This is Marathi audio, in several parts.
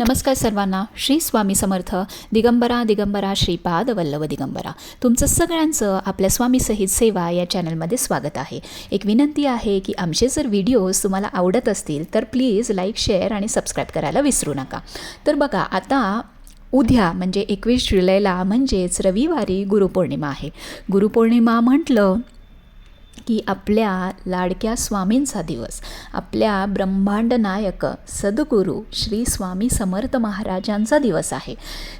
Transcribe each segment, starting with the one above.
नमस्कार सर्वांना. श्री स्वामी समर्थ दिगंबरा दिगंबरा श्रीपाद वल्लभ दिगंबरा. तुमचं सगळ्यांचं आपल्या स्वामी सहित सेवा या चॅनलमध्ये स्वागत आहे. एक विनंती आहे की आमचे जर व्हिडिओज तुम्हाला आवडत असतील तर प्लीज लाईक शेअर आणि सबस्क्राईब करायला विसरू नका. तर बघा आता उद्या म्हणजे एकवीस जुलैला म्हणजेच रविवारी गुरुपौर्णिमा आहे. गुरुपौर्णिमा म्हटलं की आपल्या लाडक्या स्वामींचा दिवस. आपल्या ब्रह्मांड नायक सद्गुरू श्री स्वामी समर्थ महाराजांचा दिवस आहे.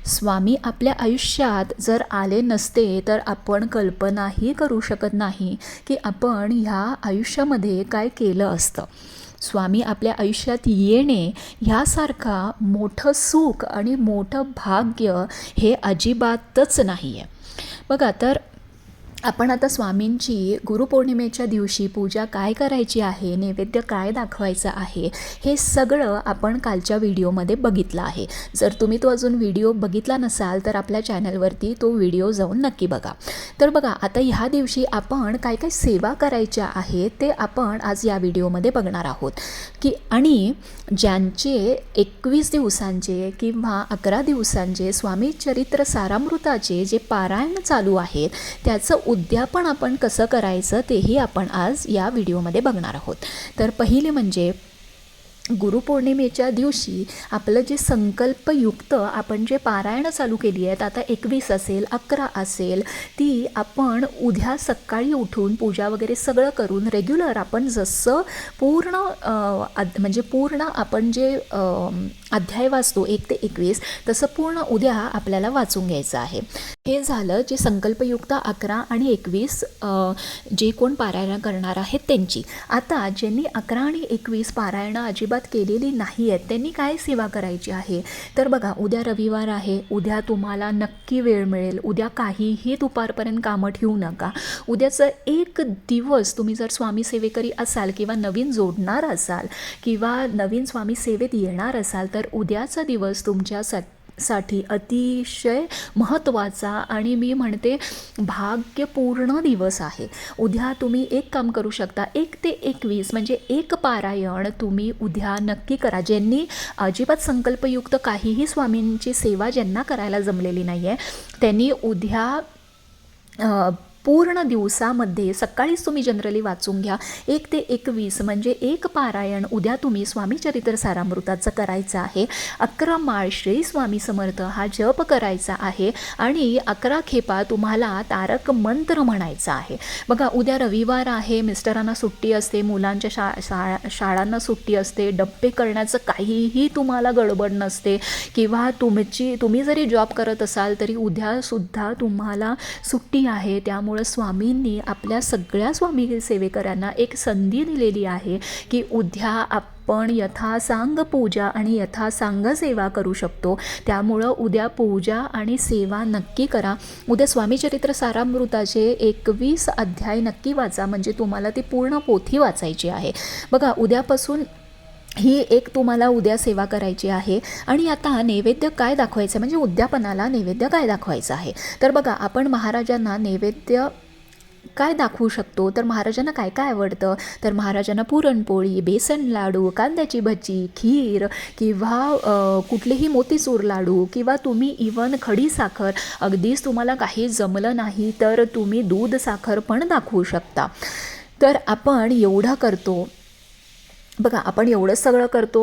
स्वामी आपल्या आयुष्यात जर आले नसते तर आपण कल्पनाही करू शकत नाही की आपण ह्या आयुष्यामध्ये काय केलं असतं. स्वामी आपल्या आयुष्यात येणे ह्यासारखा मोठं सुख आणि मोठं भाग्य हे अजिबातच नाही आहे बघा तर आपण आता स्वामींची गुरुपौर्णिमेच्या दिवशी पूजा काय करायची आहे नैवेद्य काय दाखवायचं आहे हे सगळं आपण कालच्या व्हिडिओमध्ये बघितलं आहे. जर तुम्ही तो अजून व्हिडिओ बघितला नसाल तर आपल्या चॅनलवरती तो व्हिडिओ जाऊन नक्की बघा. तर बघा आता ह्या दिवशी आपण काय काय सेवा करायच्या आहेत ते आपण आज या व्हिडिओमध्ये बघणार आहोत. की आणि ज्यांचे एकवीस दिवसांचे किंवा अकरा दिवसांचे स्वामी चरित्र सारामृताचे जे पारायण चालू आहेत त्याचं उद्यापन आपण कसं करायचं तेही आपण आज या व्हिडिओमध्ये बघणार आहोत. तर पहिले म्हणजे गुरुपौर्णिमेच्या दिवशी आपलं जे संकल्पयुक्त आपण जे पारायणं चालू केली आहेत आता एकवीस असेल अकरा असेल ती आपण उद्या सकाळी उठून पूजा वगैरे सगळं करून रेग्युलर आपण जसं पूर्ण म्हणजे पूर्ण आपण जे अध्याय वाचतो एक ते एकवीस. तसं पूर्ण उद्या आपल्याला वाचून घ्यायचं आहे. हे झालं जे संकल्पयुक्त अकरा आणि एकवीस जे कोण पारायण करणार आहेत त्यांची. आता ज्यांनी अकरा आणि एकवीस पारायणं अजिबात केलेली नाही आहेत त्यांनी काय सेवा करायची आहे? तर बघा उद्या रविवार आहे. उद्या तुम्हाला नक्की वेळ मिळेल. उद्या काहीही दुपारपर्यंत कामं ठेवू नका. उद्याचं एक दिवस तुम्ही जर स्वामी सेवेकरी असाल किंवा नवीन जोडणार असाल किंवा नवीन स्वामी सेवेत येणार असाल तर तर उद्याचा दिवस तुमच्या स साठी अतिशय महत्त्वाचा आणि मी म्हणते भाग्यपूर्ण दिवस आहे. उद्या तुम्ही एक काम करू शकता एक ते एकवीस म्हणजे एक पारायण तुम्ही उद्या नक्की करा. ज्यांनी अजिबात संकल्पयुक्त काहीही स्वामींची सेवा ज्यांना करायला जमलेली नाही आहे त्यांनी उद्या पूर्ण दिवसामध्ये सकाळीच तुम्ही जनरली वाचून घ्या. एक ते एकवीस म्हणजे एक पारायण उद्या तुम्ही स्वामी चरित्र सारामृताचं करायचं आहे. अकरा माळ श्री स्वामी समर्थ हा जप करायचा आहे आणि अकरा खेपा तुम्हाला तारक मंत्र म्हणायचा आहे. बघा उद्या रविवार आहे मिस्टरांना सुट्टी असते मुलांच्या शा शा शाळांना सुट्टी असते डब्बे करण्याचं काहीही तुम्हाला गडबड नसते. किंवा तुमची तुम्ही जरी जॉब करत असाल तरी उद्यासुद्धा तुम्हाला सुट्टी आहे त्यामुळे स्वामींनी आपल्या सगळ्या स्वामी सेवेकरांना एक संधी दिलेली आहे की उद्या आपण यथासांग पूजा आणि यथासांग सेवा करू शकतो. त्यामुळं उद्या पूजा आणि सेवा नक्की करा. उद्या स्वामीचरित्र सारामृताचे एकवीस अध्याय नक्की वाचा. म्हणजे तुम्हाला ती पूर्ण पोथी वाचायची आहे. बघा उद्यापासून ही एक तुम्हाला उद्या सेवा करायची आहे. आणि आता नैवेद्य काय दाखवायचं? म्हणजे उद्यापनाला नैवेद्य काय दाखवायचं आहे? तर बघा आपण महाराजांना नैवेद्य काय दाखवू शकतो? तर महाराजांना काय काय आवडतं? तर महाराजांना पुरणपोळी बेसन लाडू कांद्याची भजी खीर किंवा कुठलेही मोतीचूर लाडू किंवा तुम्ही इवन खडी साखर. अगदीच तुम्हाला काही जमलं नाही तर तुम्ही दूध साखर पण दाखवू शकता. तर आपण एवढं करतो. बघा आपण एवढं सगळं करतो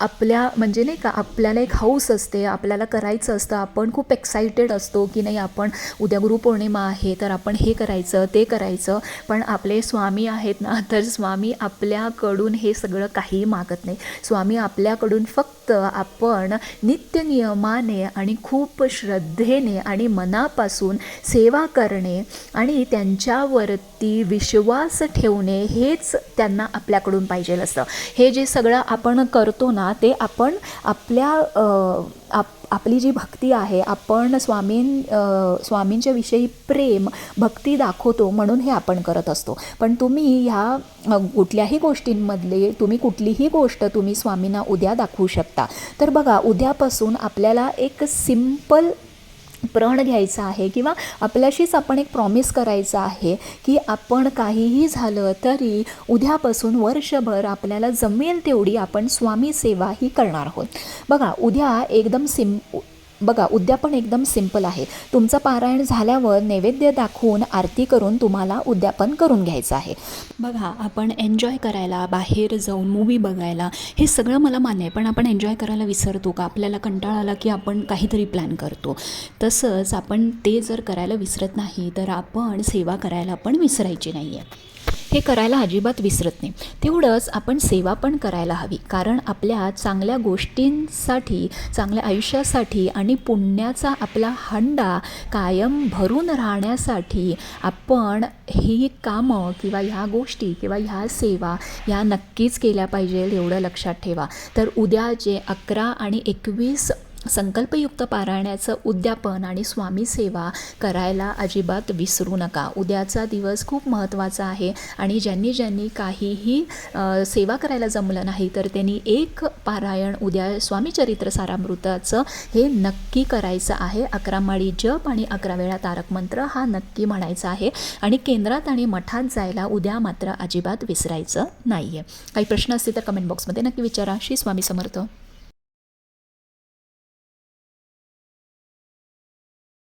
आपल्या म्हणजे नाही का आपल्याला एक हौस असते आपल्याला करायचं असतं आपण खूप एक्सायटेड असतो की नाही आपण उद्या गुरुपौर्णिमा आहे तर आपण हे करायचं ते करायचं. पण आपले स्वामी आहेत ना तर स्वामी आपल्याकडून हे सगळं काही मागत नाही. स्वामी आपल्याकडून फक्त आपण नित्यनियमाने आणि खूप श्रद्धेने आणि मनापासून सेवा करणे आणि त्यांच्यावरती विश्वास ठेवणे हेच त्यांना आपल्याकडून पाहिजे असतं. हे जे सगळं आपण करतो ना ते आपण आपल्या आप आपली जी भक्ती आहे आपण स्वामीं स्वामींच्या विषयी प्रेम भक्ती दाखवतो म्हणून हे आपण करत असतो. पण तुम्ही ह्या कुठल्याही गोष्टींमधले तुम्ही कुठलीही गोष्ट तुम्ही स्वामींना उद्या दाखवू शकता. तर बघा उद्यापासून आपल्याला एक सिंपल प्रण घ्यायचा आहे किंवा आपल्याशीच आपण एक प्रॉमिस करायचं आहे की आपण काहीही झालं तरी उद्यापासून वर्षभर आपल्याला जमेल तेवढी आपण स्वामी सेवा ही करणार आहोत. बघा उद्या एकदम सिम बघा उद्यापन एकदम सिंपल आहे. तुमचं पारायण झाल्यावर नैवेद्य दाखवून आरती करून तुम्हाला उद्यापन करून घ्यायचं आहे. बघा आपण एन्जॉय करायला बाहेर जाऊन मूवी बघायला हे सगळं मला मान्य आहे. पण आपण एन्जॉय करायला विसरतो का? आपल्याला कंटाळा आला की आपण काहीतरी प्लॅन करतो. तसंच आपण ते जर करायला विसरत नाही तर आपण सेवा करायला पण विसरायची नाही आहे हे करायला अजिबात विसरत नाही. तेवढंच आपण सेवा पण करायला हवी. कारण आपल्या चांगल्या गोष्टींसाठी चांगल्या आयुष्यासाठी आणि पुण्याचा आपला हंडा कायम भरून राहण्यासाठी आपण ही कामं किंवा ह्या गोष्टी किंवा ह्या सेवा ह्या नक्कीच केल्या पाहिजे एवढं लक्षात ठेवा. तर उद्या जे अकरा आणि एकवीस संकल्पयुक्त पारायणाचं उद्यापन आणि स्वामी सेवा करायला अजिबात विसरू नका. उद्याचा दिवस खूप महत्त्वाचा आहे आणि ज्यांनी ज्यांनी काहीही सेवा करायला जमलं नाही तर त्यांनी एक पारायण उद्या स्वामी चरित्र सारामृताचं हे नक्की करायचं आहे. अकरा माळी जप आणि अकरा वेळा तारक मंत्र हा नक्की म्हणायचा आहे आणि केंद्रात आणि मठात जायला उद्या मात्र अजिबात विसरायचं नाही आहे काही प्रश्न असतील तर कमेंट बॉक्समध्ये नक्की विचारा. श्री स्वामी समर्थ.